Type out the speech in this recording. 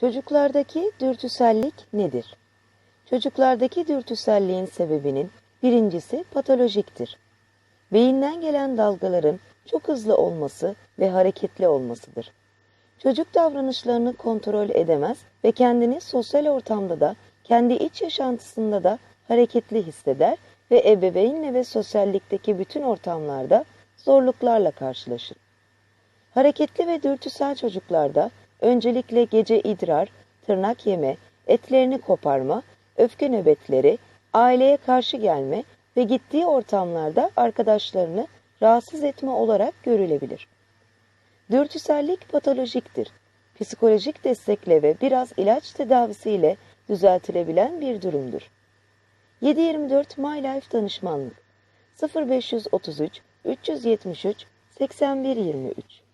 Çocuklardaki dürtüsellik nedir? Çocuklardaki dürtüselliğin sebebinin birincisi patolojiktir. Beyinden gelen dalgaların çok hızlı olması ve hareketli olmasıdır. Çocuk davranışlarını kontrol edemez ve kendini sosyal ortamda da kendi iç yaşantısında da hareketli hisseder ve ebeveynle ve sosyallikteki bütün ortamlarda zorluklarla karşılaşır. Hareketli ve dürtüsel çocuklarda öncelikle gece idrar, tırnak yeme, etlerini koparma, öfke nöbetleri, aileye karşı gelme ve gittiği ortamlarda arkadaşlarını rahatsız etme olarak görülebilir. Dürtüsellik patolojiktir. Psikolojik destekle ve biraz ilaç tedavisiyle düzeltilebilen bir durumdur. 724 My Life danışmanlık 0533 373 8123